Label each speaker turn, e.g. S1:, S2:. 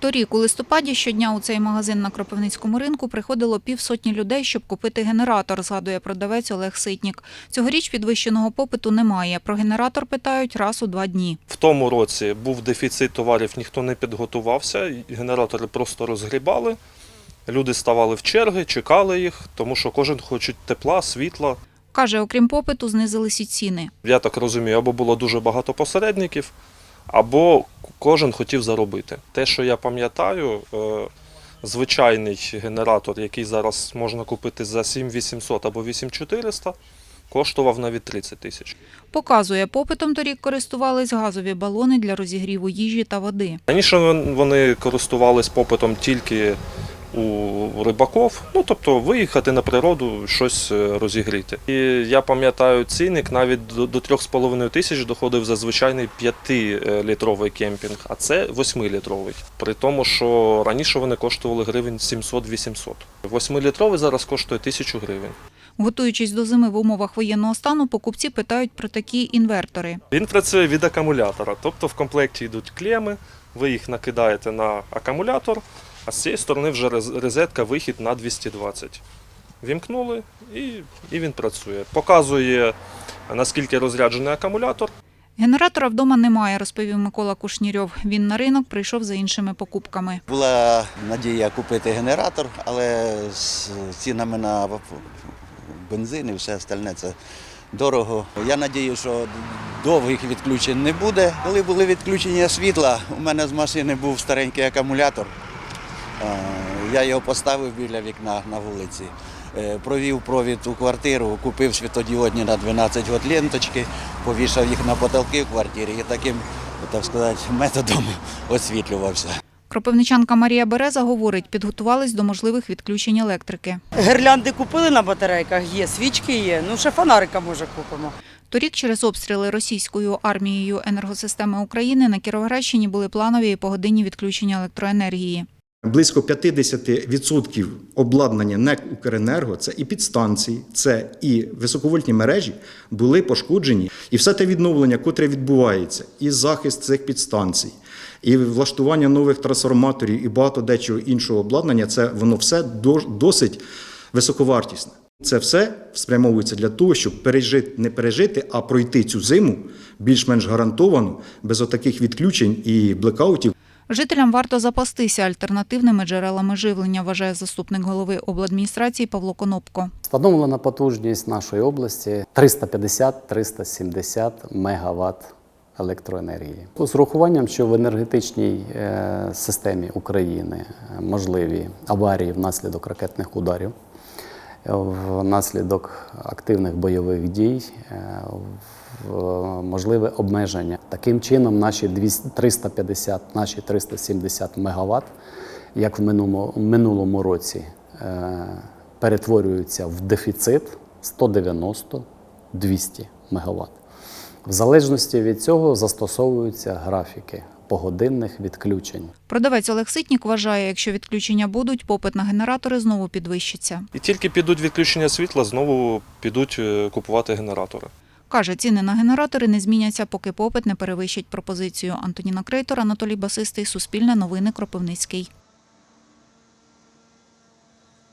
S1: Торік у листопаді щодня у цей магазин на Кропивницькому ринку приходило півсотні людей, щоб купити генератор, згадує продавець Олег Ситнік. Цьогоріч підвищеного попиту немає. Про генератор питають раз у два дні.
S2: В тому році був дефіцит товарів, ніхто не підготувався, генератори просто розгрібали. Люди ставали в черги, чекали їх, тому що кожен хоче тепла, світла.
S1: Каже, окрім попиту, знизились і ціни.
S2: Я так розумію, або було дуже багато посередників, або кожен хотів заробити. Те, що я пам'ятаю, е, звичайний генератор, який зараз можна купити за 7800 або 8400, коштував навіть 30 тисяч.
S1: Показує, попитом торік користувались газові балони для розігріву їжі та води.
S2: Раніше вони користувались попитом тільки у рибаків, ну тобто виїхати на природу, щось е, розігріти. І я пам'ятаю, цінник навіть до, до 3,5 тисяч доходив за звичайний 5-літровий кемпінг, а це 8-літровий. При тому, що раніше вони коштували гривень 700-800. 8-літровий зараз коштує 1000 гривень.
S1: Готуючись до зими в умовах воєнного стану, покупці питають про такі інвертори.
S2: Він працює від акумулятора, тобто в комплекті йдуть клеми, ви їх накидаєте на акумулятор, а з цієї сторони вже розетка вихід на 220. Вімкнули і, і він працює. Показує наскільки розряджений акумулятор.
S1: Генератора вдома немає, розповів Микола Кушнірьов. Він на ринок прийшов за іншими покупками.
S3: Була надія купити генератор, але з цінами на бензин і все остальне це дорого. Я надію, що довгих відключень не буде. Коли були відключення світла, у мене з машини був старенький акумулятор. Я його поставив біля вікна на вулиці. Е, Провів провід у квартиру, купив світодіодні на 12 год ленточки, повішав їх на потолки в квартирі і таким, так сказати, методом освітлювався.
S1: Кропивничанка Марія Береза говорить, підготувались до можливих відключень електрики.
S4: Гірлянди купили на батарейках, є, свічки є. Ну, ще фонарика може купимо.
S1: Торік через обстріли російською армією енергосистеми України на Кіровоградщині були планові і погодинні відключення електроенергії.
S5: Близько 50% обладнання НЕК «Укренерго» – це і підстанції, це і високовольтні мережі були пошкоджені. І все те відновлення, котре відбувається, і захист цих підстанцій, і влаштування нових трансформаторів, і багато дечого іншого обладнання, це воно все досить високовартісне. Це все спрямовується для того, щоб пережити, не пережити, а пройти цю зиму більш-менш гарантовано, без отаких відключень і блекаутів.
S1: Жителям варто запастися альтернативними джерелами живлення, вважає заступник голови обладміністрації Павло Конопко.
S6: Встановлена потужність нашої області 350-370 мегаватт електроенергії. З урахуванням, що в енергетичній е, системі України е, можливі аварії внаслідок ракетних ударів, е, внаслідок активних бойових дій, можливе обмеження. Таким чином, наші 200 350, наші 370 мегаватт, як в минулому, минулому році, е, перетворюються в дефіцит 190-200 мегаватт. В залежності від цього застосовуються графіки погодинних відключень.
S1: Продавець Олег Ситнік вважає, якщо відключення будуть, попит на генератори знову підвищиться.
S2: І тільки підуть відключення світла, знову підуть е, купувати генератори.
S1: Каже, ціни на генератори не зміняться, поки попит не перевищить пропозицію. Антоніна Крейтор, Анатолій Басистий, Суспільне новини, Кропивницький.